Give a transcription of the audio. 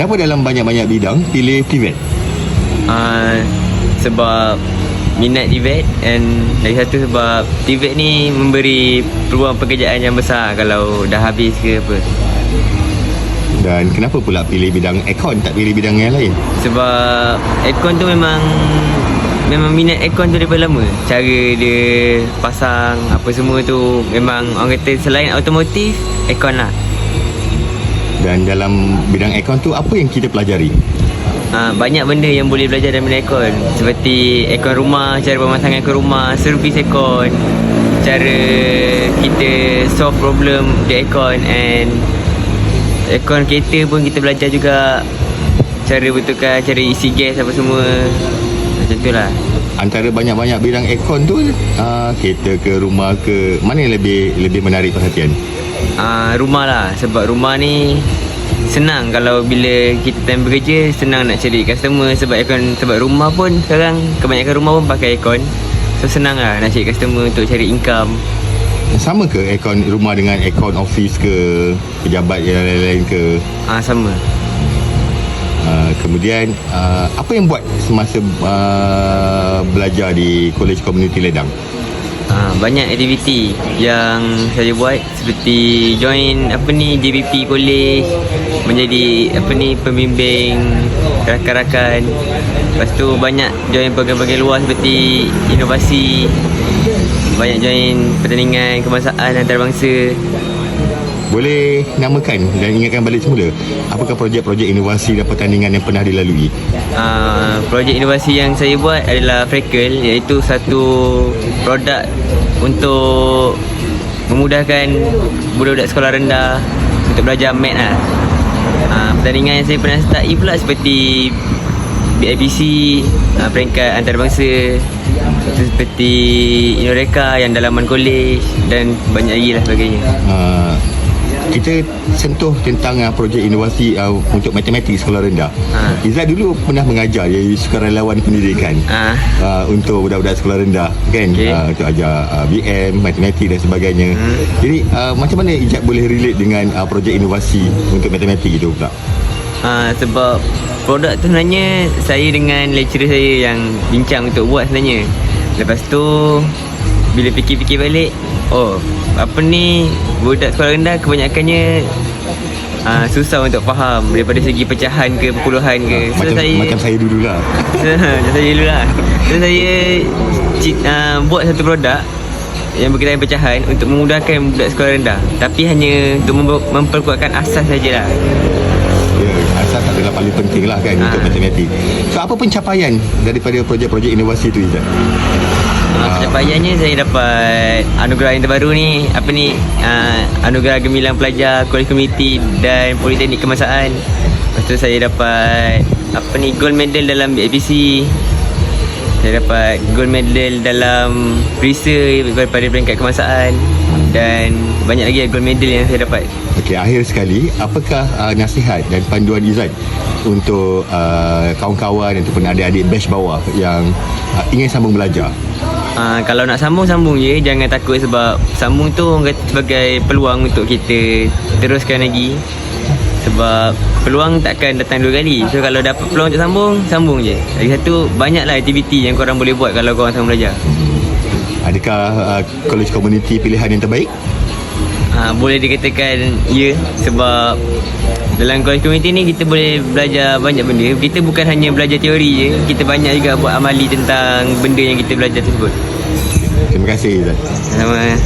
Kenapa dalam banyak-banyak bidang pilih TVET? uh, sebab minat TVET and lagi satu sebab TVET ni memberi peluang pekerjaan yang besar kalau dah habis ke apa Dan kenapa pula pilih bidang aircon tak pilih bidang yang lain? sebab aircon tu memang memang minat aircon tu daripada lama cara dia pasang apa semua tu memang orang kata selain automotif aircon lah Dan dalam bidang aircon tu apa yang kita pelajari? Uh, banyak benda yang boleh belajar dalam aircon Seperti aircon rumah, cara pemasangan aircon rumah, servis aircon Cara kita solve problem di aircon and Aircon kereta pun kita belajar juga Cara betulkan, cara isi gas apa semua Macam tu lah Antara banyak-banyak bidang aircon tu uh, kereta ke rumah ke mana yang lebih lebih menarik perhatian? Uh, Rumah lah Sebab rumah ni Senang kalau bila kita time bekerja Senang nak cari customer Sebab aircon Sebab rumah pun sekarang Kebanyakan rumah pun pakai aircon So senang lah nak cari customer untuk cari income Sama ke aircon rumah dengan aircon office ke pejabat yang lain-lain ke? Ah sama. Uh, kemudian uh, apa yang buat semasa uh, belajar di College Community Ledang? Ah banyak aktiviti yang saya buat seperti join apa ni JBP College menjadi apa ni pembimbing rakan-rakan. Lepas tu banyak join program-program luar seperti inovasi. Banyak join pertandingan kebangsaan antarabangsa. Boleh namakan dan ingatkan balik semula apakah projek-projek inovasi dan pertandingan yang pernah dilalui? Uh, projek inovasi yang saya buat adalah Freckle iaitu satu produk untuk memudahkan budak-budak sekolah rendah untuk belajar math lah. Uh, pertandingan yang saya pernah start pula seperti BIPC, uh, peringkat antarabangsa seperti Inoreka yang dalaman college dan banyak lagi lah sebagainya. Uh, kita sentuh tentang uh, projek inovasi uh, untuk matematik sekolah rendah. Ha. Izzat dulu pernah mengajar jadi sukarelawan pendidikan. Ah, Uh, untuk budak-budak sekolah rendah kan Okey. uh, untuk ajar uh, BM, matematik dan sebagainya. Hmm. Jadi uh, macam mana Ijat boleh relate dengan uh, projek inovasi untuk matematik itu pula? Ha, sebab produk tu sebenarnya saya dengan lecturer saya yang bincang untuk buat sebenarnya. Lepas tu bila fikir-fikir balik, oh, apa ni budak sekolah rendah kebanyakannya uh, susah untuk faham daripada segi pecahan ke perpuluhan ke. So macam saya macam saya dululah. macam saya dulu lah So saya ci- uh, buat satu produk yang berkaitan pecahan untuk memudahkan budak sekolah rendah Tapi hanya untuk mem- memperkuatkan asas sajalah Ya, asas adalah paling penting lah kan untuk Ah. matematik. So apa pencapaian daripada projek-projek inovasi itu Izzat? Uh, pencapaiannya saya dapat anugerah yang terbaru ni. Apa ni? Uh, anugerah gemilang pelajar kolej komiti dan politeknik kemasaan. Lepas tu saya dapat apa ni gold medal dalam BAPC saya dapat gold medal dalam Prisa daripada peringkat kemasaan. Dan banyak lagi gold medal yang saya dapat. Okey, akhir sekali, apakah uh, nasihat dan panduan Izzat untuk uh, kawan-kawan ataupun adik-adik batch bawah yang uh, ingin sambung belajar? Uh, kalau nak sambung sambung je jangan takut sebab sambung tu orang kata sebagai peluang untuk kita teruskan lagi. Sebab peluang takkan datang dua kali. So kalau dapat peluang untuk sambung sambung je. Lagi satu banyaklah aktiviti yang korang boleh buat kalau korang sambung belajar. Adakah uh, college community pilihan yang terbaik? Uh, boleh dikatakan ya sebab dalam college community ni kita boleh belajar banyak benda. Kita bukan hanya belajar teori je kita banyak juga buat amali tentang benda yang kita belajar tersebut. Terima kasih Izzat. sama